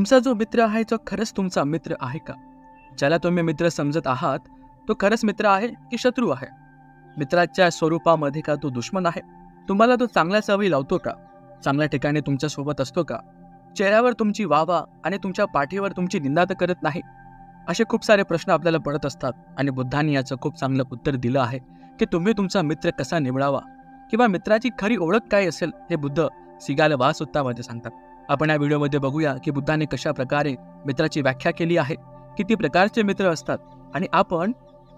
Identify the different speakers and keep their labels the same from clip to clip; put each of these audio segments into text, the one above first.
Speaker 1: तुमचा जो मित्र आहे तो खरंच तुमचा मित्र आहे का? ज्याला तुम्ही मित्र समजत आहात तो खरंच मित्र आहे की शत्रू आहे? मित्राच्या स्वरूपामध्ये का तो दुश्मन आहे? तुम्हाला तो चांगल्या सवयी लावतो का? चांगल्या ठिकाणी तुमच्यासोबत असतो का? चेहऱ्यावर तुमची वावा आणि तुमच्या पाठीवर तुमची निंदा तर करत नाही? असे खूप सारे प्रश्न आपल्याला पडत असतात आणि बुद्धांनी याचं खूप चांगलं उत्तर दिलं आहे की तुम्ही तुमचा मित्र कसा निवडावा? किंवा मित्राची खरी ओळख काय असेल हे बुद्ध सिगाल वासुत्तामध्ये सांगतात. आपण या व्हिडिओमध्ये बघूया की बुद्धाने कशा प्रकारे मित्राची व्याख्या केली आहे किती प्रकारचे मित्र असतात आणि आपण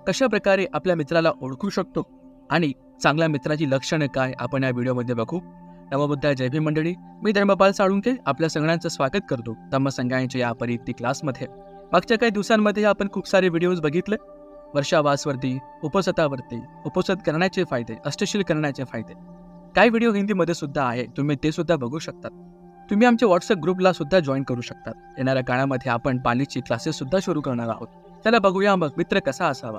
Speaker 1: कशा प्रकारे आपल्या मित्राला ओळखू शकतो आणि चांगल्या मित्राची लक्षणं काय आपण या व्हिडिओमध्ये बघू. नवबुद्धा जय भीम मंडळी. मी धर्मपाल साळुंके आपल्या सगळ्यांचं स्वागत करतो धम्मसंघांच्या या परिती क्लासमध्ये. मागच्या काही दिवसांमध्ये आपण खूप सारे व्हिडिओज बघितले. वर्षावासवरती उपसतावरती उपसत करण्याचे फायदे अष्टशील करण्याचे फायदे. काही व्हिडिओ हिंदीमध्ये सुद्धा आहे तुम्ही ते सुद्धा बघू शकतात. तुम्ही आमच्या व्हॉट्सअप ग्रुपला सुद्धा जॉईन करू शकतात येणाऱ्या काळामध्ये आपण पाणीची क्लासेस सुद्धा सुरू करणार आहोत. त्याला बघूया मग मित्र कसा असावा.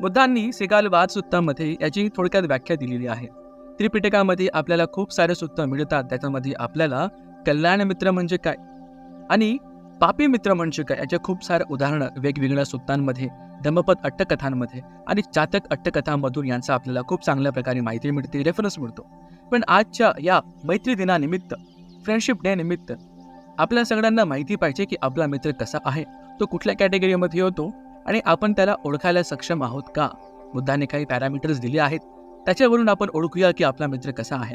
Speaker 1: बुद्धांनी सिगाल वाद सुत्तामध्ये याची थोडक्यात व्याख्या दिलेली आहे. त्रिपिटकामध्ये आपल्याला खूप सारे सुत्त मिळतात. त्याच्यामध्ये आपल्याला कल्याण मित्र म्हणजे काय आणि पापी मित्र म्हणजे काय याचे खूप सारे उदाहरणं वेगवेगळ्या सुत्तांमध्ये धम्मपद अट्टकथांमध्ये आणि चातक अट्टकथांमधून यांचा आपल्याला खूप चांगल्या प्रकारे माहिती मिळते रेफरन्स मिळतो. पण आजच्या या मैत्री दिनानिमित्त फ्रेंडशिप डे निमित्त आपल्या सगळ्यांना माहिती पाहिजे की आपला मित्र कसा आहे तो कुठल्या कॅटेगरीमध्ये होतो आणि आपण त्याला ओळखायला सक्षम आहोत का? बुद्धाने काही पॅरामीटर्स दिले आहेत. त्याच्यावरून आपण ओळखूया की आपला मित्र कसा आहे.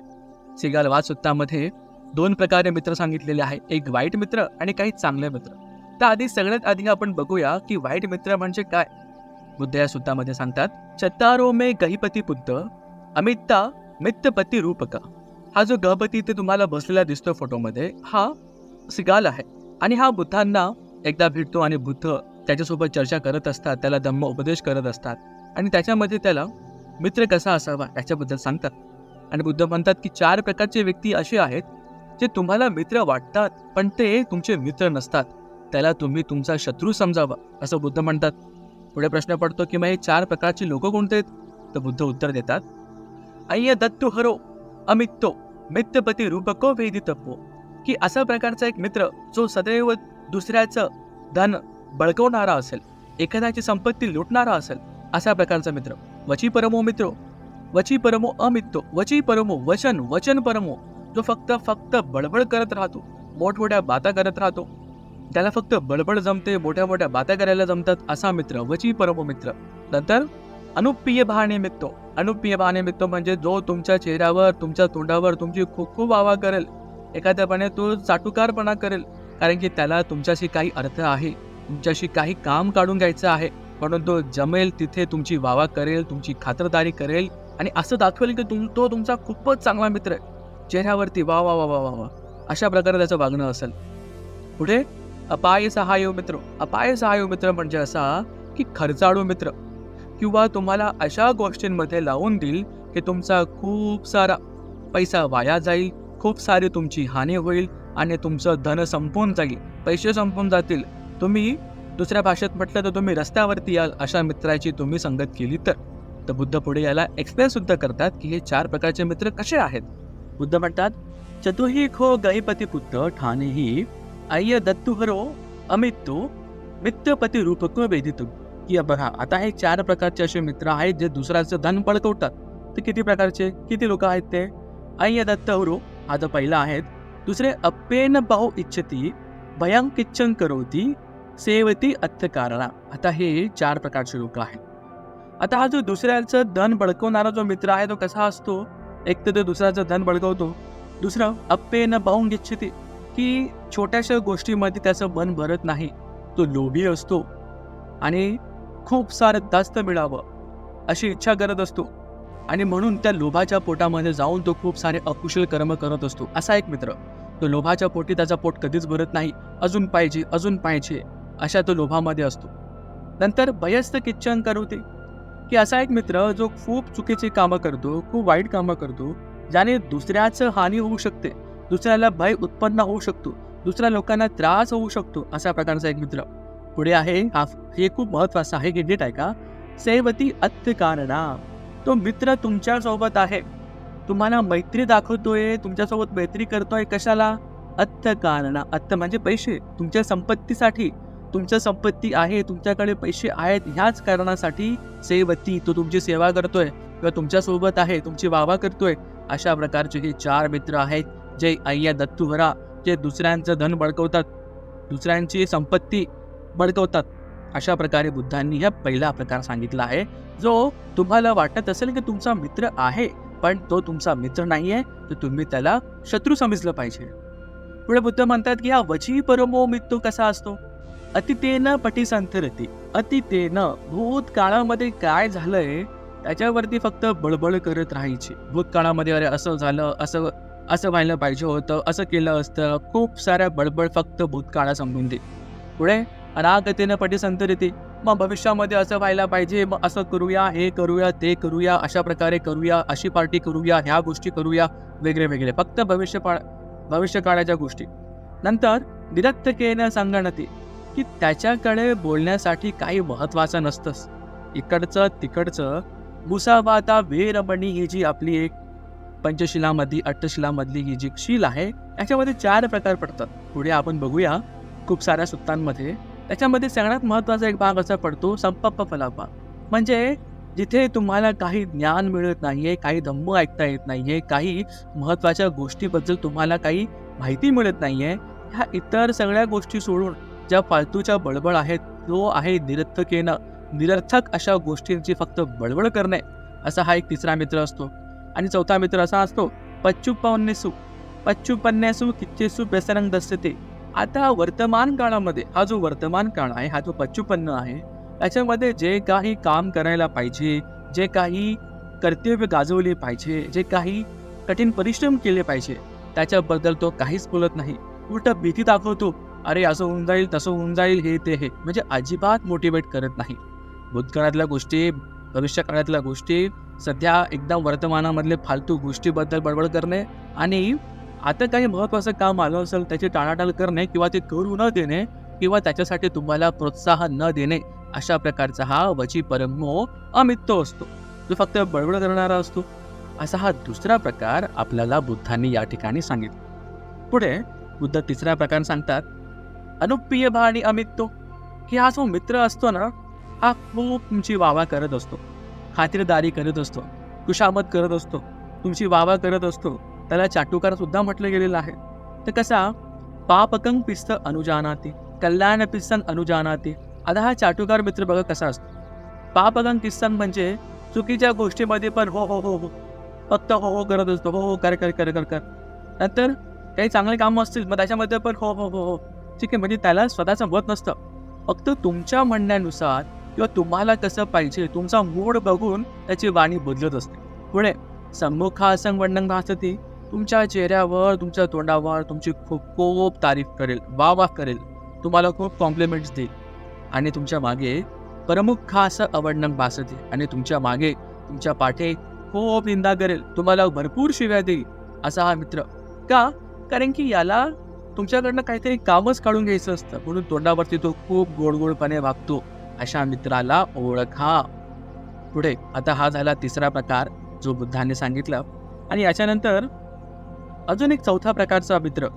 Speaker 1: सिगाल वादसुत्तामध्ये दोन प्रकारे मित्र सांगितलेले आहे. एक वाईट मित्र आणि काही चांगले मित्र. त्याआधी आधी सगळ्यात आधी आपण बघूया की वाईट मित्र म्हणजे काय? बुद्ध या सुत्तामध्ये सांगतात चत्तारो मे गहिपती पुत्र अमिता मित्तपती रूपका हा जो गणपती ते तुम्हाला बसलेला दिसतो फोटोमध्ये हा सिगाल आहे. आणि हा बुद्धांना एकदा भेटतो आणि बुद्ध त्याच्यासोबत चर्चा करत असतात त्याला धम्म उपदेश करत असतात. आणि त्याच्यामध्ये त्याला मित्र कसा असावा याच्याबद्दल सांगतात. आणि बुद्ध म्हणतात की चार प्रकारचे व्यक्ती असे आहेत जे तुम्हाला मित्र वाटतात पण ते तुमचे मित्र नसतात. त्याला तुम्ही तुमचा शत्रू समजावा असं बुद्ध म्हणतात. पुढे प्रश्न पडतो की मग हे चार प्रकारचे लोक कोणते आहेत? तर बुद्ध उत्तर देतात अय्य दत्तू हरो अमित्तो. मित्रपती रूपको वेदितपो की असा प्रकारचा एक मित्र जो सदैव दुसऱ्याचं धन बळकवणारा असेल एखाद्याची संपत्ती लुटणारा असेल अशा प्रकारचा मित्र. वची परमो मित्रो वची परमो अमित्तो वची परमो वचन वचन परमो जो फक्त फक्त बडबड करत राहतो मोठमोठ्या बाता करत राहतो. त्याला फक्त बडबड जमते मोठ्या मोठ्या बाता करायला जमतात असा मित्र वची परमो मित्र. नंतर अनुप्रिय भाने मित्तो मित्तो म्हणजे जो तुमच्या चेहऱ्यावर तुमच्या तोंडावर तुमची खूप खूप आवा करेल. एखाद्यापणे तो चाटुकारपणा करेल कारण की त्याला तुमच्याशी काही अर्थ आहे. तुमच्याशी काही काम काढून घ्यायचं आहे म्हणून तो जमेल तिथे तुमची वावा करेल तुमची खातरदारी करेल आणि असं दाखवेल की तुम तो तुमचा खूपच चांगला मित्र आहे. चेहऱ्यावरती वा वा वा वा वा वा. अशा प्रकारे त्याचं वागणं असेल. पुढे अपाय सहाय्य मित्र. अपाय सहाय्य मित्र म्हणजे असा की खर्चाळू मित्र. किंवा तुम्हाला अशा गोष्टींमध्ये लावून देईल की तुमचा खूप सारा पैसा वाया जाईल खूप सारी तुमची हानी होईल आणि तुमचं धन संपून जाईल पैसे संपून जातील. तुम्ही दुसऱ्या भाषेत म्हटलं तर तुम्ही रस्त्यावरती याल अशा मित्राची तुम्ही संगत केली तर. तर बुद्ध पुढे याला एक्सप्लेन सुद्धा करतात की हे चार प्रकारचे मित्र कसे आहेत. बुद्ध म्हणतात चतुही खो गहिपती पुत्र ठाणेही अय्य दत्तुहरो अमित्तू मित्रपती रूपक वेदितू की बघा आता हे चार प्रकारचे असे मित्र आहेत जे दुसऱ्याचं धन पळकवतात. ते किती प्रकारचे? किती लोक आहेत ते? अय्य दत्तहरो हा जो पहिला आहेत दुसरे अप्पेन भाऊ इच्छती भयंकिच्छन करोती सेवती अत्यकारणा आता हे चार प्रकारचे लोक आहेत. आता हा जो दुसऱ्याचं धन बळकवणारा जो मित्र आहे तो कसा असतो? एक तर तो दुसऱ्याचं धन बळकवतो दुसरं अप्पेन बहु इच्छती. की छोट्याशा गोष्टीमध्ये त्याचं मन भरत नाही तो लोभी असतो. आणि खूप सारं जास्त मिळावं अशी इच्छा करत असतो. आणि म्हणून त्या लोभाच्या पोटामध्ये जाऊन तो खूप सारे अकुशल कर्म करत असतो. असा एक मित्र तो लोभाच्या पोटी त्याचा पोट कधीच भरत नाही अजून पाहिजे अजून पाहिजे अशा तो लोभामध्ये असतो. नंतर भयस्थ किच्चन करवते की असा एक मित्र जो खूप चुकीची कामं करतो खूप वाईट कामं करतो ज्याने दुसऱ्याचं हानी होऊ शकते दुसऱ्याला भय उत्पन्न होऊ शकतो दुसऱ्या लोकांना त्रास होऊ शकतो अशा प्रकारचा एक मित्र. पुढे आहे. हा हे खूप महत्वाचं आहे की नीट आहे का सेवती अत्यकारणा तो मित्र तुमच्यासोबत आहे. तुम्हाला मैत्री दाखवतोय तुमच्यासोबत मैत्री करतोय कशाला? अत्त कारणा. अत्त म्हणजे पैसे. तुमच्या संपत्तीसाठी. तुमच्या संपत्ती आहे तुमच्याकडे पैसे आहेत ह्याच कारणासाठी सेवती तो तुमची सेवा करतोय किंवा तुमच्यासोबत आहे तुमची वावा करतोय. अशा प्रकारचे हे चार मित्र आहेत. जे अय्या दत्तुहरा जे दुसऱ्यांचं धन बळकवतात. दुसऱ्यांची संपत्ती बळकवतात. अशा प्रकारे बुद्धांनी हा पहिला प्रकार सांगितला आहे जो तुम्हाला वाटत असेल की तुमचा मित्र आहे पण तो तुमचा मित्र नाही आहे तर तुम्ही त्याला शत्रू समजलं पाहिजे. पुढे बुद्ध म्हणतात की हा वची परमो मित्र कसा असतो? अतितेनं पटीसंथरती अतितेनं भूतकाळामध्ये काय झालंय त्याच्यावरती फक्त बळबळ करत राहायची. भूतकाळामध्ये अरे असं झालं असं असं व्हायला पाहिजे होतं असं केलं असतं खूप साऱ्या बडबड फक्त भूतकाळासंबंधी. पुढे अनागतेनं पटीसंतरती मग भविष्यामध्ये असं व्हायला पाहिजे मग असं करूया हे करूया ते करूया अशा प्रकारे करूया अशी पार्टी करूया ह्या गोष्टी करूया वेगळे वेगळे. फक्त भविष्य भविष्य काळाच्या गोष्टी. नंतर निरर्थकेनं सांगणती की त्याच्याकडे बोलण्यासाठी काही महत्वाचं नसतंच. इकडचं तिकडचं मुसावाता वेरमणी ही जी आपली एक पंचशिलामधली अट्टशिलामधली ही जी शील आहे याच्यामध्ये चार प्रकार पडतात. पुढे आपण बघूया खूप साऱ्या सुत्तांमध्ये. त्याच्यामध्ये सगळ्यात महत्त्वाचा एक भाग असा पडतो संपप्प फलापा म्हणजे जिथे तुम्हाला काही ज्ञान मिळत नाहीये काही धम्म ऐकता येत नाहीये काही महत्त्वाच्या गोष्टीबद्दल तुम्हाला काही माहिती मिळत नाहीये ह्या इतर सगळ्या गोष्टी सोडून ज्या फालतूच्या बळबळ आहेत तो आहे निरर्थकेनं. निरर्थक अशा गोष्टींची फक्त बळबळ करणे असा हा एक तिसरा मित्र असतो. आणि चौथा मित्र असा असतो पच्चुपन्नेसू. पच्चुपन्नेसू किच्चेसू बेसरंग दस्यते आता वर्तमान काळामध्ये हा जो वर्तमान काळ आहे हा जो पच्चुपन्न आहे त्याच्यामध्ये जे काही काम करायला पाहिजे जे काही कर्तव्य गाजवले पाहिजे जे काही कठीण परिश्रम केले पाहिजे त्याच्याबद्दल तो काहीच बोलत नाही. उलट भीती दाखवतो अरे असं होऊन जाईल तसं होऊन जाईल हे ते हे. म्हणजे अजिबात मोटिवेट करत नाही. भूतकाळातल्या गोष्टी भविष्यकाळातल्या गोष्टी सध्या एकदम वर्तमानामधले फालतू गोष्टीबद्दल बडबड करणे आणि आता काही महत्त्वाचं काम आलं असेल त्याची टाळाटाळ करणे किंवा ते करू न देणे किंवा त्याच्यासाठी तुम्हाला प्रोत्साहन न देणे अशा प्रकारचा हा वची परमो अमित्व असतो. जो फक्त बळबड करणारा असतो. असा हा दुसरा प्रकार आपल्याला बुद्धांनी या ठिकाणी सांगितला. पुढे बुद्ध तिसरा प्रकार सांगतात अनुप्रिय आणि अमित्व. की हा जो मित्र असतो ना हा खूप तुमची वावा करत असतो. खातिरदारी करत असतो. कुशामत करत असतो. तुमची वावा करत असतो. त्याला चाटुकार सुद्धा म्हटलं गेलेलं आहे. तर कसा? पापकं पिस्त अनुजानाती कल्याण पिस्तन अनुजानाती. आता हा चाटुकार मित्र बघा कसा असतो. पापकं पिस्तन म्हणजे चुकीच्या गोष्टीमध्ये पण हो हो हो हो फक्त हो हो करत असतो. हो हो कर कर कर कर कर. नंतर काही चांगले कामं असतील मग त्याच्यामध्ये पण हो हो हो हो. ठीक आहे म्हणजे त्याला स्वतःचं मत नसतं. फक्त तुमच्या म्हणण्यानुसार किंवा तुम्हाला कसं पाहिजे तुमचा मूड बघून त्याची वाणी बदलत असते. पुढे सम्मुखासन वर्णन भासती तुमच्या चेहऱ्यावर तुमच्या तोंडावर तुमची खूप खूप तारीफ करेल वा वा करेल. तुम्हाला खूप कॉम्प्लिमेंट्स देईल. आणि तुमच्या मागे प्रमुख प्रमुखास अवर्णन भासते आणि तुमच्या मागे तुमच्या पाठे खूप निंदा करेल. तुम्हाला भरपूर शिव्या देईल असा हा मित्र. का? कारण की याला तुमच्याकडनं काहीतरी कामच काढून घ्यायचं असतं. म्हणून तोंडावरती तो खूप गोडगोडपणे वागतो अशा मित्राला ओळखा. पुढे आता हा झाला तिसरा प्रकार जो बुद्धाने सांगितला. आणि याच्यानंतर अजून एक चौथा प्रकारचा मित्र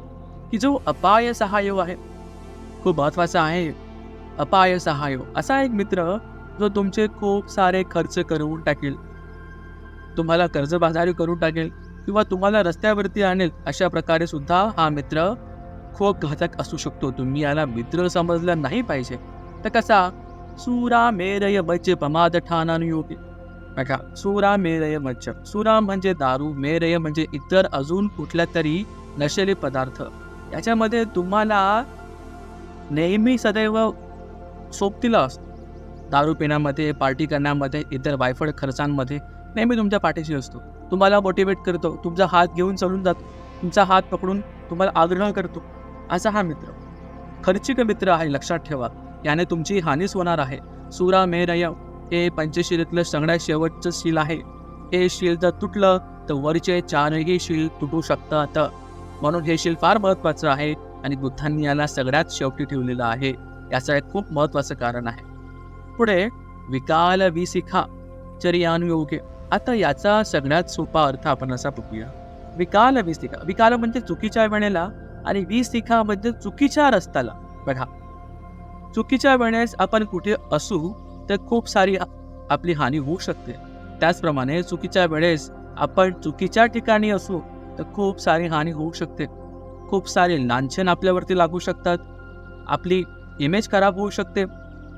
Speaker 1: की जो अपाय सहाय्य आहे. खूप महत्त्वाचा आहे. अपाय सहाय्य असा एक मित्र जो तुमचे खूप सारे खर्च करून टाकेल. तुम्हाला कर्जबाजारी करून टाकेल किंवा तुम्हाला रस्त्यावरती आणेल अशा प्रकारे सुद्धा हा मित्र खूप घातक असू शकतो. तुम्ही याला मित्र समजलं नाही पाहिजे. तर कसा? सुरा मेरय बचे प्रमाद ठाणानुयोगी बघा सुरा मेरय मज्ज. सुरा म्हणजे दारू मेरय म्हणजे इतर अजून कुठल्या तरी नशेले पदार्थ. याच्यामध्ये तुम्हाला नेहमी सदैव सोबतीला असतो दारू पिण्यामध्ये पार्टी करण्यामध्ये इतर वायफळ खर्चांमध्ये नेहमी तुमच्या पाठीशी असतो. तुम्हाला मोटिवेट करतो तुमचा हात घेऊन चढून जातो तुमचा हात पकडून तुम्हाला आग्रह करतो. असा हा मित्र. खर्चिक मित्र आहे लक्षात ठेवा. याने तुमची हानीच होणार आहे. सुरा मेरय हे पंचशिलेतलं सगळ्यात शेवटचं शील आहे. हे शील जर तुटलं तर वरचे चारही शील तुटू शकतात. म्हणून हे शील फार महत्त्वाचं आहे आणि बुद्धांनी याला सगळ्यात शेवटी ठेवलेलं आहे. याचं एक खूप महत्त्वाचं कारण आहे. पुढे विकाल विसिखा चर्यानुयोगे. आता याचा सगळ्यात सोपा अर्थ आपण असा बघूया. विकाल विसिखा विकाल म्हणजे चुकीच्या वेळेला आणि विसिखा म्हणजे चुकीच्या रस्त्याला. बघा. चुकीच्या वेळेस आपण कुठे असू तर खूप सारी आपली हानी होऊ शकते. त्याचप्रमाणे चुकीच्या वेळेस आपण चुकीच्या ठिकाणी असू तर खूप सारी हानी होऊ शकते. खूप सारे लांछन आपल्यावरती लागू शकतात. आपली इमेज खराब होऊ शकते.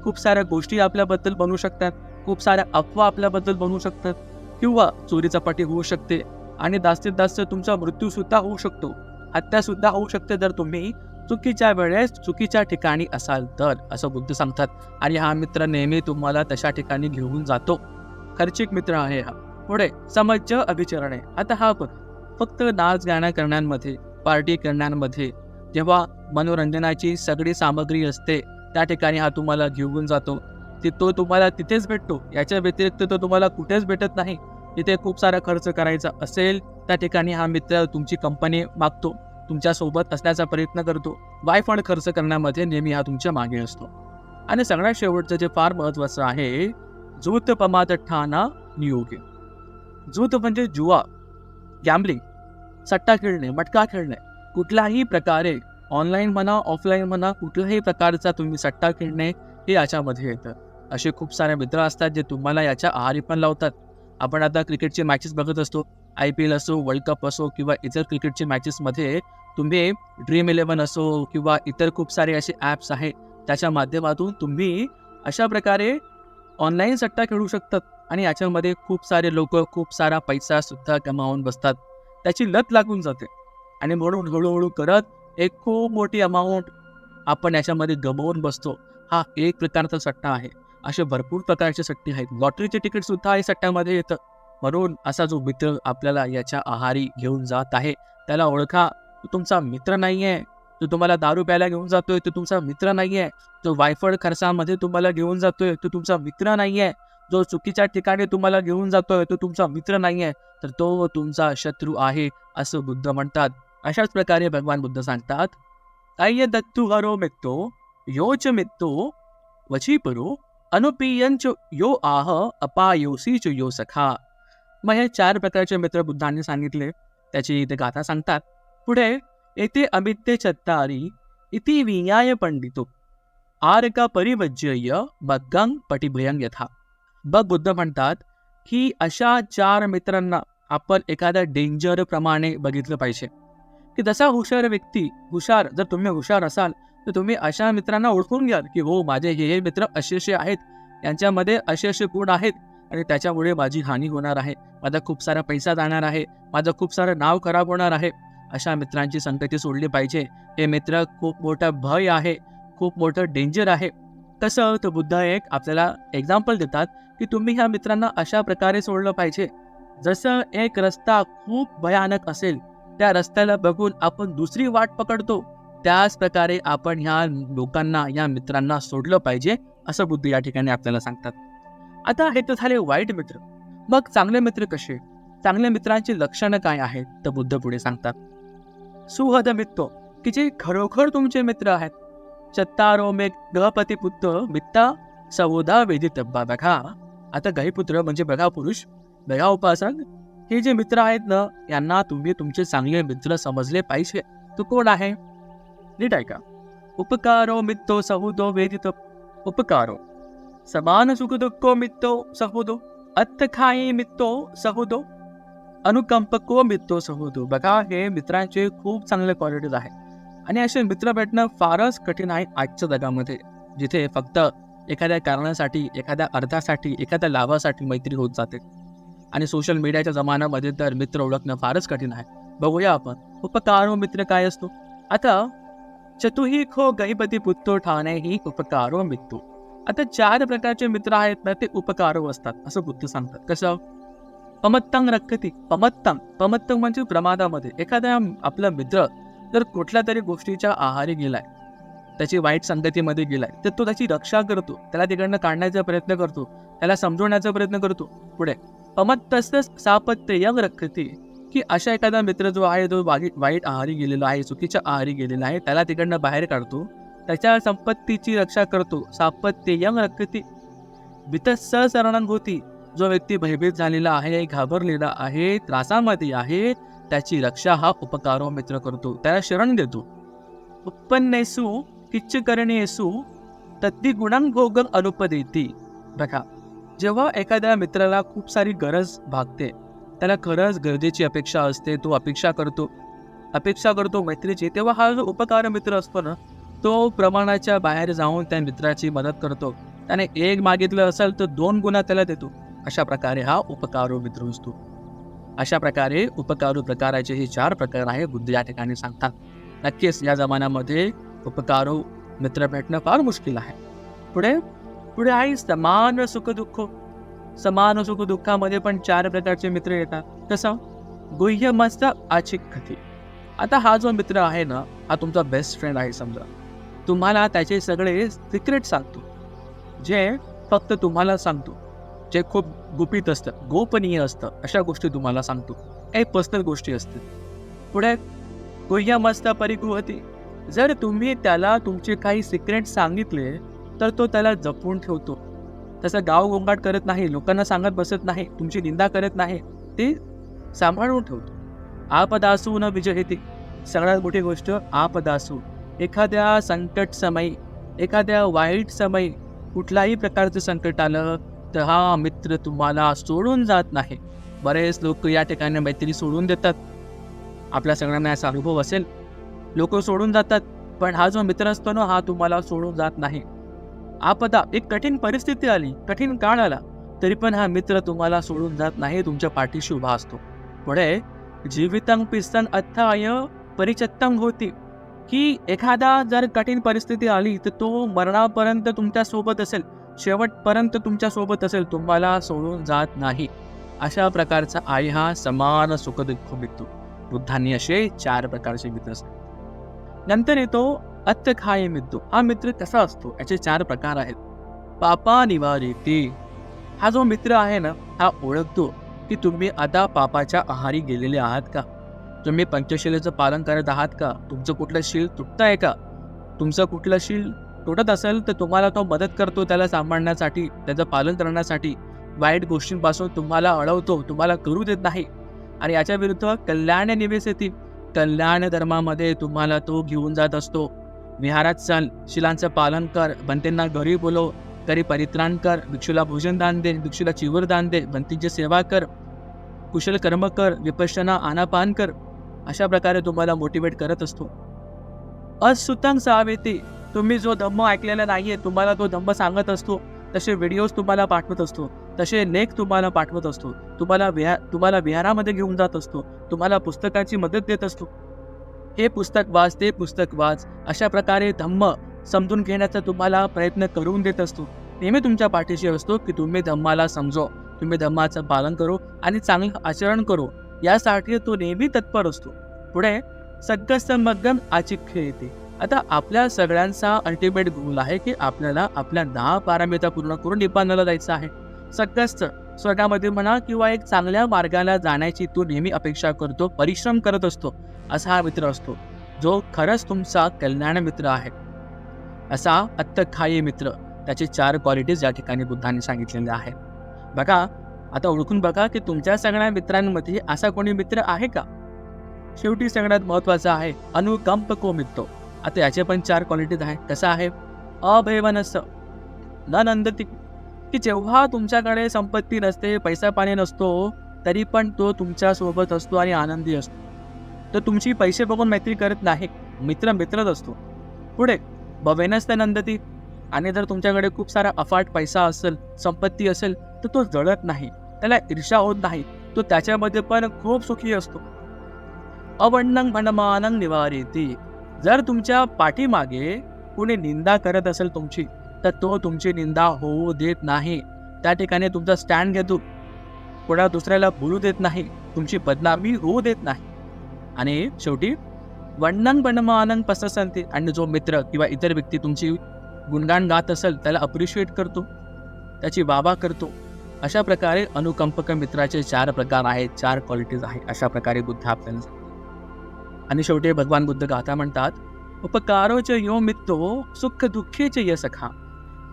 Speaker 1: खूप साऱ्या गोष्टी आपल्याबद्दल बनू शकतात. खूप साऱ्या अफवा आपल्याबद्दल बनू शकतात. किंवा चोरीचा पाठी होऊ शकते. आणि जास्तीत जास्त तुमचा मृत्यूसुद्धा होऊ शकतो. हत्यासुद्धा होऊ शकते. जर तुम्ही चुकीच्या वेळेस चुकीच्या ठिकाणी असाल तर असं बुद्ध सांगतात. आणि हा मित्र नेहमी तुम्हाला तशा ठिकाणी घेऊन जातो. खर्चिक मित्र आहे हा. पुढे समज अभिचरण आहे. आता हा पण फक्त नाच गाणं करण्यामध्ये पार्टी करण्यामध्ये. जेव्हा मनोरंजनाची सगळी सामग्री असते त्या ठिकाणी हा तुम्हाला घेऊन जातो. ती तो तुम्हाला तिथेच भेटतो. याच्या व्यतिरिक्त तो तुम्हाला कुठेच भेटत नाही. तिथे खूप सारा खर्च करायचा असेल त्या ठिकाणी हा मित्र तुमची कंपनी मागतो. तुमच्यासोबत असण्याचा प्रयत्न करतो. वायफंड खर्च करण्यामध्ये नेहमी हा तुमच्या मागे असतो. आणि सगळ्यात शेवटचं जे फार महत्त्वाचं आहे जूत पमात ठाणा नियोगी. जूत म्हणजे जुवा गॅम्बलिंग सट्टा खेळणे मटका खेळणे. कुठल्याही प्रकारे ऑनलाईन म्हणा ऑफलाईन म्हणा कुठल्याही प्रकारचा तुम्ही सट्टा खेळणे हे याच्यामध्ये येतं. असे खूप सारे मित्र असतात जे तुम्हाला याच्या आहारी पण लावतात. आपण आता क्रिकेटचे मॅचेस बघत असतो. आय पी एल असो वर्ल्ड कप असो किंवा इतर क्रिकेटचे मॅचेसमध्ये तुम्ही ड्रीम इलेवन असो किंवा इतर खूप सारे असे ॲप्स आहेत त्याच्या माध्यमातून तुम्ही अशा प्रकारे ऑनलाईन सट्टा खेळू शकतात आणि याच्यामध्ये खूप सारे लोक खूप सारा पैसा सुद्धा कमावून बसतात. त्याची लत लागून जाते. आणि म्हणून हळूहळू करत एक खूप मोठी अमाऊंट आपण याच्यामध्ये गमावून बसतो. हा एक प्रकारचा सट्टा आहे. असे भरपूर प्रकारचे सट्टे आहेत. लॉटरीचे तिकीटसुद्धा या हे सट्ट्यामध्ये येतं. म्हणून असा जो मित्र आपल्याला याच्या आहारी घेऊन जात आहे त्याला ओळखा. तो तुमचा मित्र नाही आहे तो तुम्हाला दारू प्यायला घेऊन जातोय. तो तुमचा मित्र नाही आहे जो वायफळ खर्चामध्ये तुम्हाला घेऊन जातोय. तो तुमचा मित्र नाही आहे जो चुकीच्या ठिकाणी तुम्हाला घेऊन जातोय तो तुमचा मित्र नाही आहे तर तो तुमचा शत्रू आहे असं बुद्ध म्हणतात. अशाच प्रकारे भगवान बुद्ध सांगतात काय दत्तू हरो मित्तो योच मित्तो वचीपरो अनुपियंच यो आह अपायोसी च यो सखा. मग हे चार प्रकारचे मित्र बुद्धांनी सांगितले. त्याची इथे गाथा सांगतात. पुढे येथे अमित्य चत्तारी इति विन्याय पंडितो। आरका परिवज्य बग्गंग पटिभयंग यथा. बघ बुद्ध म्हणतात की अशा चार मित्रांना आपण एखाद्या डेंजर प्रमाणे बघितलं पाहिजे. की जसा हुशार व्यक्ती हुशार जर तुम्ही हुशार असाल तर तुम्ही अशा मित्रांना ओळखून घ्याल की हो माझे हे हे मित्र असे असे आहेत. यांच्यामध्ये असे असे गुण आहेत. आणि त्याच्यामुळे माझी हानी होणार आहे. माझा खूप सारा पैसा जाणार आहे. माझं खूप सारं नाव खराब होणार आहे. अशा मित्रांची संगती सोडली पाहिजे. हे मित्र खूप मोठं भय आहे. खूप मोठं डेंजर आहे. तसं तर बुद्ध एक आपल्याला एक्झाम्पल देतात की तुम्ही ह्या मित्रांना अशा प्रकारे सोडलं पाहिजे. जसं एक रस्ता खूप भयानक असेल त्या रस्त्याला बघून आपण दुसरी वाट पकडतो. त्याच प्रकारे आपण ह्या लोकांना या मित्रांना सोडलं पाहिजे असं बुद्ध या ठिकाणी आपल्याला सांगतात. आता हे तर झाले वाईट मित्र. मग चांगले मित्र कसे? चांगल्या मित्रांची लक्षणं काय आहेत? तर बुद्ध पुढे सांगतात. सुहद मित्र की जे खरोखर तुमचे मित्र आहेत. चत्तारो मे गहपती पुत्र मित्ता सवोदा वेदितब्बा बघा आता गहिपुत्र म्हणजे बघा पुरुष बघा उपासक. हे जे मित्र आहेत ना यांना तुम्ही तुमचे चांगले मित्र समजले पाहिजे. तो कोण आहे? नीट ऐका. उपकारो मित्तो सहुदो वेदित. उपकारो. समान सुख दुःखो मित्तो सहुदो अत्तखाई मित्तो सहुदो अनुकंपको मित्तो सहुदो बघा हे मित्रांचे खूप चांगले क्वालिटीज आहेत आणि असे मित्र भेटणं फारच कठीण आहे आजच्या जगामध्ये जिथे फक्त एखाद्या कारणासाठी एखाद्या अर्थासाठी एखाद्या लाभासाठी मैत्री होत जाते आणि सोशल मीडियाच्या जमान्यामध्ये तर मित्र ओळखणं फारच कठीण आहे बघूया आपण उपकारो मित्र काय असतो आता चतुही खो गहिपती पुत्तो ठाणे ही उपकारो मित्तो आता चार प्रकारचे मित्र आहेत ना ते उपकारो असतात असं बुद्ध सांगतात. कसं? पमत्तंग रक्कती. पमत्तंग. पमत्तंग म्हणजे प्रमादामध्ये. एखादा आपला मित्र जर कुठल्या तरी गोष्टीच्या आहारी गेलाय त्याची वाईट संगतीमध्ये गेलाय तर तो त्याची रक्षा करतो. त्याला तिकडनं काढण्याचा प्रयत्न करतो. त्याला समजवण्याचा प्रयत्न करतो. पुढे. पमत्तस्तच सापत्य यंग रखती की अशा एखादा मित्र जो आहे जो वाईट आहारी गेलेला आहे चुकीच्या आहारी गेलेला आहे त्याला तिकडनं बाहेर काढतो. त्याच्या संपत्तीची रक्षा करतो. सापत्य यंग रक्ती वितस्स शरणंग जो व्यक्ती भयभीत झालेला आहे घाबरलेला आहे त्रासामध्ये आहे त्याची रक्षा हा उपकारो मित्र करतो. त्याला शरण देतो. उत्पन्नेसु किच्च करणेसु तद्दी गुणांगोग अनुपदेती. बघा जेव्हा एखाद्या मित्राला खूप सारी गरज भागते त्याला खरंच गरजेची अपेक्षा असते तो अपेक्षा करतो. अपेक्षा करतो मैत्रीची तेव्हा हा जो उपकार मित्र असतो ना तो प्रमाणाच्या बाहेर जाऊन त्या मित्राची मदत करतो. त्याने एक मागितलं असेल तर दोन गुणा त्याला देतो. अशा प्रकारे हा उपकारो मित्र असतो अशा प्रकारे उपकारू प्रकाराचे हे चार प्रकार आहे बुद्ध या ठिकाणी सांगतात. नक्कीच या जमान्यामध्ये उपकारू मित्र भेटणं फार मुश्किल आहे. पुढे पुढे आहे समान सुख दुःख समान सुख दुःखामध्ये पण चार प्रकारचे मित्र येतात. कसं गुह्य मस्त आचिक खती आता हा जो मित्र आहे ना हा तुमचा बेस्ट फ्रेंड आहे समजा. तुम्हाला त्याचे सगळे सिक्रेट सांगतो. जे फक्त तुम्हाला सांगतो. जे खूप गुपित असतं गोपनीय असतं अशा गोष्टी तुम्हाला सांगतो. काही पर्सनल गोष्टी असतील पुढे गुह्य मस्त परिगृहती. जर तुम्ही त्याला तुमचे काही सिक्रेट सांगितले तर तो त्याला जपून ठेवतो. तसं गाव गोंगाट करत नाही लोकांना सांगत बसत नाही तुमची निंदा करत नाही ते सांभाळून ठेवतो. आपदासू न विजयती. सगळ्यात मोठी गोष्ट आपदासू. एखाद्या संकट समयी एखाद्या वाईट समयी कुठलाही प्रकारचं संकट आलं तर हा मित्र तुम्हाला सोडून जात नाही. बरेच लोक या ठिकाणी मैत्री सोडून देतात. आपल्या सगळ्यांना असा अनुभव असेल. लोक सोडून जातात पण हा जो मित्र असतो ना हा तुम्हाला सोडून जात नाही. आपदा एक कठीण परिस्थिती आली कठीण काळ आला तरी पण हा मित्र तुम्हाला सोडून जात नाही तुमच्या पाठीशी उभा असतो. पुढे जीवितं पिस्तन अथाय परिचत्तंग होती. की एखादा जर कठीण परिस्थिती आली तर तो मरणापर्यंत तुमच्यासोबत असेल. शेवटपर्यंत तुमच्यासोबत असेल तुम्हाला सोडून जात नाही. अशा प्रकारचा आई हा समान सुख दुःख मिळतो बुद्धांनी असे चार प्रकारचे मित्र नंतर येतो अत्यखाय मित्र. हा मित्र कसा असतो? याचे चार प्रकार आहेत. पापा निवारिती हा जो मित्र आहे ना हा ओळखतो की तुम्ही आता पापाच्या आहारी गेलेले आहात का? तुम्ही पंचशिलेचं पालन करत आहात का? तुमचं कुठलं शील तुटत आहे का? तुमचं कुठलं शील तुटत असेल तर तुम्हाला तो मदत करतो त्याला सांभाळण्यासाठी त्याचं पालन करण्यासाठी. वाईट गोष्टींपासून तुम्हाला अडवतो तुम्हाला करू देत नाही. आणि याच्या विरुद्ध कल्याण निवेश येते. कल्याण धर्मामध्ये तुम्हाला तो घेऊन जात असतो. विहारात चाल शिलांचं पालन कर बनतेंना घरी बोलव. तरी परित्राण कर भिक्षूला भोजन दान दे भिक्षूला चिवर दान दे बनतींची सेवा कर. कुशल कर्म कर विपश्यना आनापान कर. अशा प्रकारे तुम्हाला मोटिवेट करत असतो. असुतंग सावेती तुम्ही जो धम्म ऐकलेला नाहीये तुम्हाला तो धम्म सांगत असतो. तसे व्हिडिओज तुम्हाला पाठवत असतो. तसे लेख तुम्हाला पाठवत असतो. तुम्हाला विहा तुम्हाला विहारामध्ये घेऊन जात असतो. तुम्हाला पुस्तकाची मदत देत असतो. हे पुस्तक वाच ते पुस्तक वाच. अशा प्रकारे धम्म समजून घेण्याचा तुम्हाला प्रयत्न करून देत असतो. नेहमी तुमच्या पाठीशी असतो की तुम्ही धम्माला समजो. तुम्ही धम्माचं पालन करो आणि चांगलं आचरण करो. यासाठी तो नेहमी तत्पर असतो. पुढे सगळं मग्गम आचिख्य येते. आता आपल्या सगळ्यांचा अल्टिमेट गोल आहे की आपल्याला आपल्या दहा पारामिता पूर्ण करून निपाणाला जायचं आहे. सगळंच स्वर्गामध्ये म्हणा किंवा एक चांगल्या मार्गाला जाण्याची तो नेहमी अपेक्षा करतो परिश्रम करत असतो असा हा मित्र असतो. जो खरंच तुमचा कल्याण मित्र आहे. असा अत्तखाई मित्र त्याचे चार क्वालिटीज या ठिकाणी बुद्धांनी सांगितलेल्या आहेत बघा आता ओळखून बघा की तुमच्या सगळ्या मित्रांमध्ये असा कोणी मित्र आहे का? शेवटी सगळ्यात महत्त्वाचा आहे अनुकंप को मित्र आता याचे पण चार क्वालिटीज आहेत. कसं आहे? अभयवनस न नंदती. की जेव्हा तुमच्याकडे संपत्ती नसते पैसा पाणी नसतो तरी पण तो तुमच्यासोबत असतो आणि आनंदी असतो. तर तुमची पैसे बघून मैत्री करत नाही. मित्र मित्रच असतो. पुढे भवेनस नंदती. आणि जर तुमच्याकडे खूप सारा अफाट पैसा असेल संपत्ती असेल तर तो जळत नाही. त्याला ईर्षा होत नाही. तो त्याच्यामध्ये पण खूप सुखी असतो. अवण्णंग भणमानंग निवारीती. जर तुमच्या पाठीमागे कुणी निंदा करत असेल तुमची तर तो तुमची निंदा होऊ देत नाही. त्या ठिकाणी तुमचा स्टँड घेतो. कोणा दुसऱ्याला बोलू देत नाही. तुमची बदनामी होऊ देत नाही. आणि शेवटी वण्णंग बनमानंग पसंती आणि जो मित्र किंवा इतर व्यक्ती तुमची गुणगान गात असेल त्याला अप्रिशिएट करतो. त्याची वाबा करतो. अशा प्रकारे अनुकंपक मित्राचे चार प्रकार आहेत चार क्वालिटीज आहेत अशा प्रकारे बुद्ध आपल्याला आणि शेवटी भगवान बुद्ध गाथा म्हणतात उपकारोच यो मित्तो सुख दुःखेच य सखा.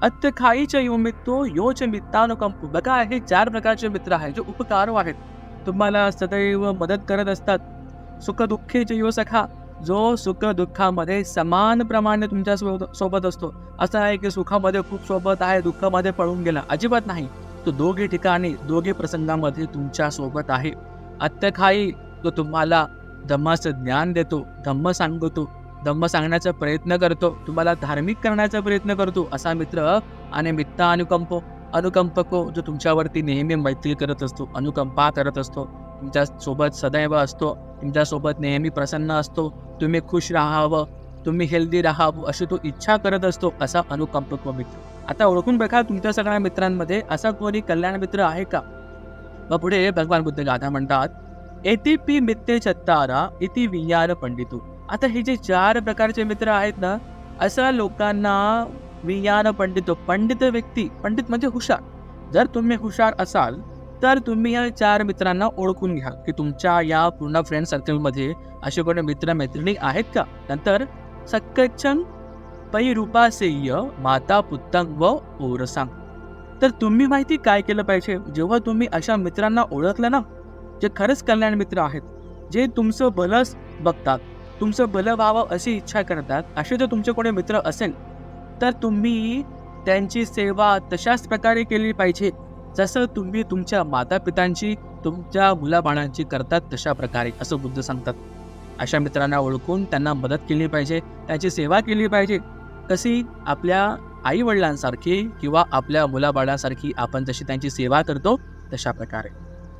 Speaker 1: अत्यखाईच यो मित्तो योच मित्तानुकंप बघा हे चार प्रकारचे मित्र आहेत जे उपकारो आहेत. तुम्हाला सदैव मदत करत असतात. सुख दुःखेचे यो सखा. जो सुख दुःखामध्ये समान प्रमाणे तुमच्यासोबत सोबत असतो. असं आहे की सुखामध्ये खूप सोबत आहे दुःखामध्ये पळून गेला. अजिबात नाही. तो दोघी ठिकाणी दोघी प्रसंगामध्ये तुमच्यासोबत आहे. अत्यखाई तो तुम्हाला धम्माचं ज्ञान देतो धम्म सांगतो धम्म सांगण्याचा प्रयत्न करतो तुम्हाला धार्मिक करण्याचा प्रयत्न करतो असा मित्र आणि मित्ता अनुकंप अनुकंपको जो तुमच्यावरती नेहमी मैत्री करत असतो अनुकंपा करत असतो तुमच्यासोबत सदैव असतो तुमच्यासोबत नेहमी प्रसन्न असतो तुम्ही खुश राहावं तुम्ही हेल्दी राहावं अशी तो इच्छा करत असतो असा अनुकंपत्व मित्र. आता ओळखून बघा तुमच्या सगळ्या मित्रांमध्ये असा कोणी कल्याण मित्र आहे का? व पुढे भगवान बुद्ध गाथा म्हणतात एतिपी मित्ते चत्तारा इति वियार पंडितू. आता हे जे चार प्रकारचे मित्र आहेत ना अशा लोकांना वियान पंडितो पंडित व्यक्ती पंडित म्हणजे हुशार. जर तुम्ही हुशार असाल तर तुम्ही या चार मित्रांना ओळखून घ्या की तुमच्या या पूर्ण फ्रेंड सर्कलमध्ये असे कोणी मित्र मैत्रिणी आहेत का? नंतर सक्कचन पै रूपासेय माता पुत्तंग व ओरसांग. तर तुम्ही माहिती काय केलं पाहिजे? जेव्हा तुम्ही अशा मित्रांना ओळखलं ना जे खरंच कल्याण मित्र आहेत जे तुमचं भलंच बघतात तुमचं भलं व्हावं अशी इच्छा करतात असे जर तुमचे कोणी मित्र असेल तर तुम्ही त्यांची सेवा तशाच प्रकारे केली पाहिजे जसं तुम्ही तुमच्या मातापितांची तुमच्या मुलाबाळांची करतात तशा प्रकारे असं बुद्ध सांगतात. अशा मित्रांना ओळखून त्यांना मदत केली पाहिजे त्यांची सेवा केली पाहिजे. कशी आपल्या आई वडिलांसारखी किंवा आपल्या मुलाबाळांसारखी आपण जशी त्यांची सेवा करतो तशा प्रकारे.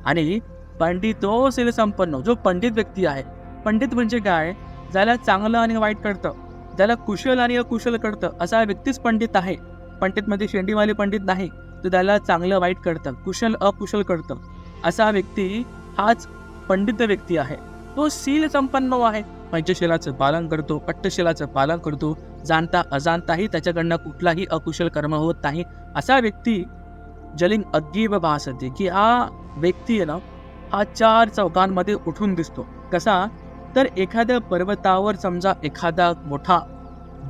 Speaker 1: आणि पंडितो सेल संपन्न जो पंडित व्यक्ती आहे पंडित म्हणजे काय ज्याला चांगलं आणि वाईट कळतं ज्याला कुशल आणि अकुशल कळतं असा व्यक्तीच पंडित आहे पंडितमध्ये शेंडीवाले पंडित नाही तर त्याला चांगलं वाईट कळतं कुशल अकुशल कळतं असा व्यक्ती हाच पंडित व्यक्ती आहे तो शील संपन्न आहे पंचशिलाचं पालन करतो पट्टशिलाचं पालन करतो जाणता अजाणताही त्याच्याकडनं कुठलाही अकुशल कर्म होत नाही. असा व्यक्ती जलिंग अग्गीव भासते की हा व्यक्ती आहे ना हा चार चौकांमध्ये उठून दिसतो. कसा? तर एखाद्या पर्वतावर समजा एखादा मोठा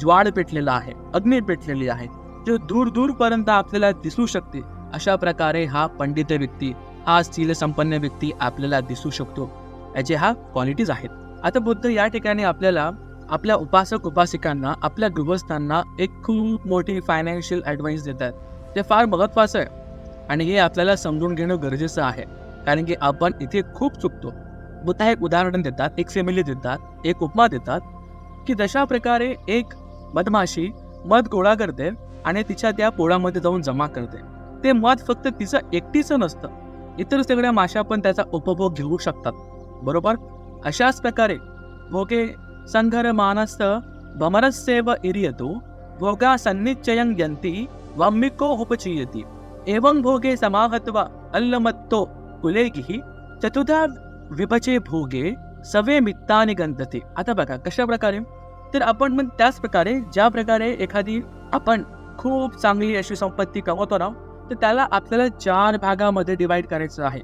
Speaker 1: ज्वाळ पेटलेला आहे अग्नी पेटलेली आहे जो दूर दूरपर्यंत आपल्याला दिसू शकते. अशा प्रकारे हा पंडित व्यक्ती हा स्थिलसंपन्न संपन्न व्यक्ती आपल्याला दिसू शकतो. याचे हा क्वालिटीज आहेत. आता बुद्ध या ठिकाणी आपल्याला आपल्या उपासक उपासिकांना आपल्या गृहस्थांना एक खूप मोठी फायनान्शियल ॲडवाईस देतात. ते फार महत्त्वाचं आहे. आणि हे आपल्याला समजून घेणं गरजेचं आहे. कारण की आपण इथे खूप चुकतो. बुद्धा एक उदाहरण देतात एक फॅमिली देतात एक उपमा देतात की जशा प्रकारे एक मधमाशी मध गोळा करते आणि तिच्या त्या पोळामध्ये जाऊन जमा करते. ते मध फक्त तिचं एकटीचं नसतं. इतर सगळ्या माशा पण त्याचा उपभोग घेऊ शकतात. बरोबर? अशाच प्रकारे भोगे संघर भमरस्येव भमरस्सेव इरियतो भोगा सन्निश्चयं यन्ति वम्मिको उपचीयति। एवं भोगे समाहत्वा अल्लमत्तो कुलेगिः चतुधा विभचे भोगे सवे मित्ताने गंधते आता बघा कशा प्रकारे? तर आपण पण त्याच प्रकारे ज्या प्रकारे एखादी आपण खूप चांगली अशी संपत्ती कमवतो ना तर त्याला आपल्याला चार भागामध्ये डिवाईड करायचं आहे.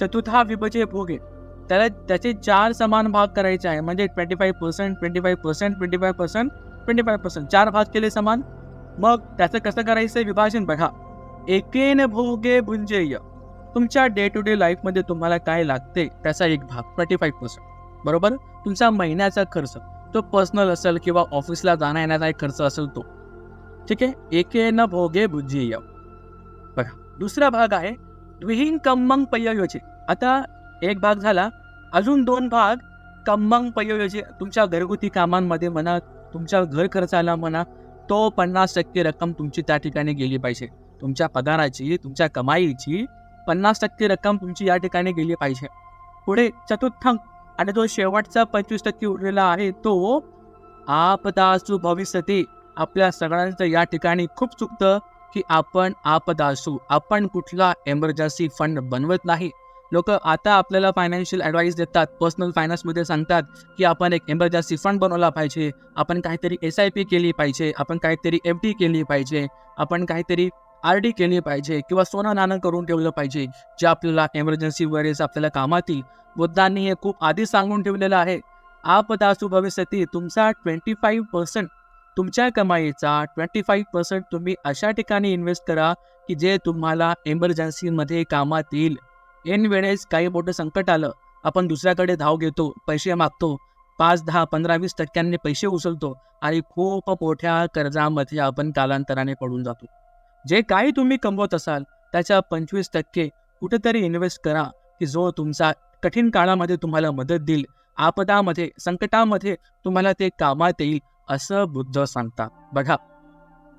Speaker 1: चतुर्था विभजे भोगे. त्याला त्याचे चार समान भाग करायचे आहे. म्हणजे twenty five percent twenty five percent twenty five percent twenty five percent चार भाग केले समान. मग त्याचं कसं करायचं विभाजन बघा. एकेन भोगे भुंजेय. तुमच्या डे टू डे लाईफमध्ये तुम्हाला काय लागते? त्याचा एक भाग ट्वेंटी फाईव्ह पर्सेंट बरोबर? तुमचा महिन्याचा खर्च. तो पर्सनल असेल किंवा ऑफिसला जाण्या येण्याचा एक खर्च असेल तो. ठीक आहे? एकेन भोगे भुंजेय. बघा दुसरा भाग आहे द्विहीन कम्मंग पययोजे आता एक भाग झाला. अजून दोन भाग कम्मंग पयोजे तुमच्या घरगुती कामांमध्ये म्हणा तुमच्या घर खर्चाला म्हणा तो पन्नास टक्के रक्कम तुमची त्या ठिकाणी गेली पाहिजे. तुमच्या पगाराची तुमच्या कमाईची पन्नास टक्के रक्कम तुमची या ठिकाणी गेली पाहिजे. पुढे चतुर्थांक आणि जो शेवटचा पंचवीस टक्के उरलेला आहे तो आपदासू भविष्यते. आपल्या सगळ्यांचं या ठिकाणी खूप चुकतं की आपण आपदासू आपण कुठला एमर्जन्सी फंड बनवत नाही. लोक आता आपल्याला फायनान्शियल ॲडवाईस देतात पर्सनल फायनान्समध्ये सांगतात की आपण एक एमर्जन्सी फंड बनवला पाहिजे आपण काहीतरी एस आय पी केली पाहिजे आपण काहीतरी एफ डी केली पाहिजे आपण काहीतरी आर डी केली पाहिजे किंवा सोनं नाणं करून ठेवलं पाहिजे जे आपल्याला एमर्जन्सी वेळेस आपल्याला कामात येईल बुद्धांनी हे खूप आधीच सांगून ठेवलेलं आहे. आपदासू भविष्यती तुमचा ट्वेंटी फाईव्ह पर्सेंट तुमच्या कमाईचा ट्वेंटी फाईव्ह पर्सेंट तुम्ही अशा ठिकाणी इन्व्हेस्ट करा की जे तुम्हाला एमर्जन्सीमध्ये कामात येईल ऐन वेळेस काही मोठं संकट आलं. आपण दुसऱ्याकडे धाव घेतो पैसे मागतो. पाच दहा पंधरा वीस टक्क्यांनी पैसे उचलतो आणि खूप मोठ्या कर्जामध्ये आपण कालांतराने पडून जातो. जे काही तुम्ही कमवत असाल त्याच्या पंचवीस टक्के कुठेतरी इन्व्हेस्ट करा की जो तुमचा कठीण काळामध्ये तुम्हाला मदत देईल. आपदामध्ये संकटामध्ये तुम्हाला ते कामात येईल असं बुद्ध सांगतात. बघा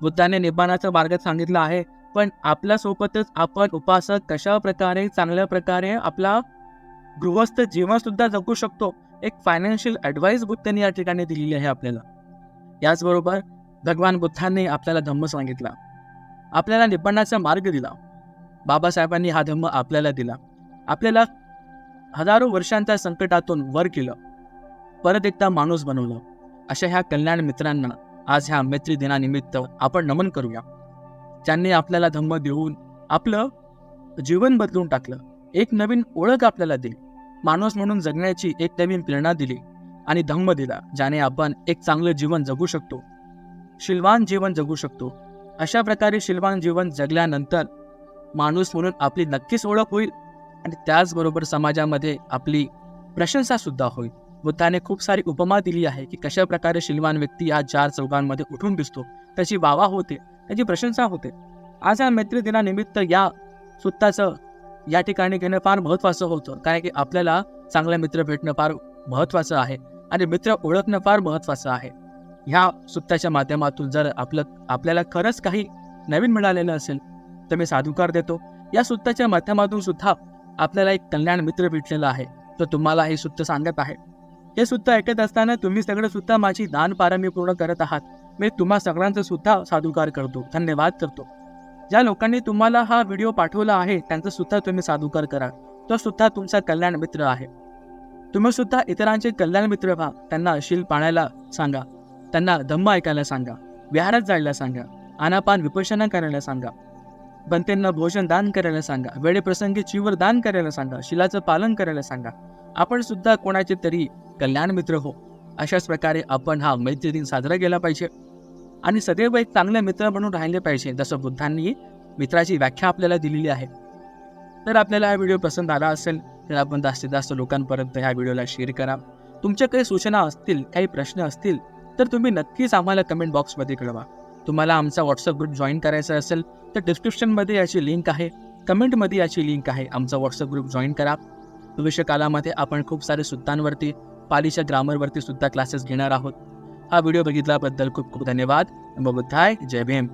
Speaker 1: बुद्धाने निब्बाणाचा मार्ग सांगितला आहे. पण आपल्यासोबतच आपण उपासक कशा प्रकारे चांगल्या प्रकारे आपला गृहस्थ जीवनसुद्धा जगू शकतो एक फायनान्शियल ॲडवाईस बुद्धांनी या ठिकाणी दिलेली आहे आपल्याला. याचबरोबर भगवान बुद्धांनी आपल्याला धम्म सांगितला. आपल्याला निपणाचा मार्ग दिला. बाबासाहेबांनी हा धम्म आपल्याला दिला. आपल्याला हजारो वर्षांच्या संकटातून वर केलं. परत एकदा माणूस बनवलं. अशा ह्या कल्याण मित्रांना आज ह्या मैत्री दिनानिमित्त आपण नमन करूया. ज्यांनी आपल्याला धम्म देऊन आपलं जीवन बदलून टाकलं. एक नवीन ओळख आपल्याला दिली. माणूस म्हणून जगण्याची एक नवीन प्रेरणा दिली आणि धम्म दिला ज्याने आपण एक चांगलं जीवन जगू शकतो. शिलवान जीवन जगू शकतो. अशा प्रकारे शिलवान जीवन जगल्यानंतर माणूस म्हणून आपली नक्कीच ओळख होईल आणि त्याचबरोबर समाजामध्ये आपली प्रशंसा सुद्धा होईल. बुद्धाने खूप सारी उपमा दिली आहे की कशा प्रकारे शिलवान व्यक्ती या चार चौघांमध्ये उठून दिसतो. त्याची वावा होते. त्याची प्रशंसा होते. आज या मैत्री दिनानिमित्त या सुत्ताचं या ठिकाणी घेणं फार महत्त्वाचं होतं. कारण की आपल्याला चांगले मित्र भेटणं फार महत्त्वाचं आहे आणि मित्र ओळखणं फार महत्त्वाचं आहे. ह्या सुत्ताच्या माध्यमातून जर आपलं आपल्याला खरंच काही नवीन मिळालेलं असेल तर मी साधुकार देतो. या सुत्ताच्या माध्यमातून सुद्धा आपल्याला एक कल्याण मित्र भेटलेला आहे. तर तुम्हाला हे सुत्त सांगत आहे. हे सुत्त ऐकत असताना तुम्ही सगळं सुद्धा माझी दान पूर्ण करत आहात. मी तुम्हा सगळ्यांचं सुद्धा साधुकार करतो. धन्यवाद करतो. ज्या लोकांनी तुम्हाला हा व्हिडिओ पाठवला आहे त्यांचं सुद्धा तुम्ही साधुकार करा. तो सुद्धा तुमचा कल्याण मित्र आहे. तुम्ही सुद्धा इतरांचे कल्याण मित्र व्हा. त्यांना शील पाण्याला सांगा. त्यांना धम्म ऐकायला सांगा. विहारात जायला सांगा. आनापान विपशना करायला सांगा. बनतेंना भोजन दान करायला सांगा. वेळेप्रसंगी चीवर दान करायला सांगा. शिलाचं पालन करायला सांगा. आपण सुद्धा कोणाचे तरी कल्याण मित्र हो. अशाच प्रकारे आपण हा मैत्री दिन साजरा केला पाहिजे. आणि सदैव एक चांगले मित्र म्हणून राहिले पाहिजे जसं बुद्धांनी मित्राची व्याख्या आपल्याला दिलेली आहे. तर आपल्याला हा व्हिडिओ पसंत आला असेल तर आपण जास्तीत जास्त लोकांपर्यंत ह्या व्हिडिओला शेअर करा. तुमच्या काही सूचना असतील काही प्रश्न असतील तर तुम्ही नक्कीच आम्हाला कमेंट बॉक्समध्ये कळवा. तुम्हाला आमचा व्हॉट्सअप ग्रुप जॉईन करायचा असेल तर डिस्क्रिप्शनमध्ये याची लिंक आहे कमेंटमध्ये याची लिंक आहे. आमचा व्हॉट्सअप ग्रुप जॉईन करा. भविष्यकालामध्ये आपण खूप सारे सुद्धांवरती पालीच्या ग्रामरवरती सुद्धा क्लासेस घेणार आहोत. हा व्हिडिओ बघितल्याबद्दल खूप खूप धन्यवाद. नमो बुद्धाय जय भीम.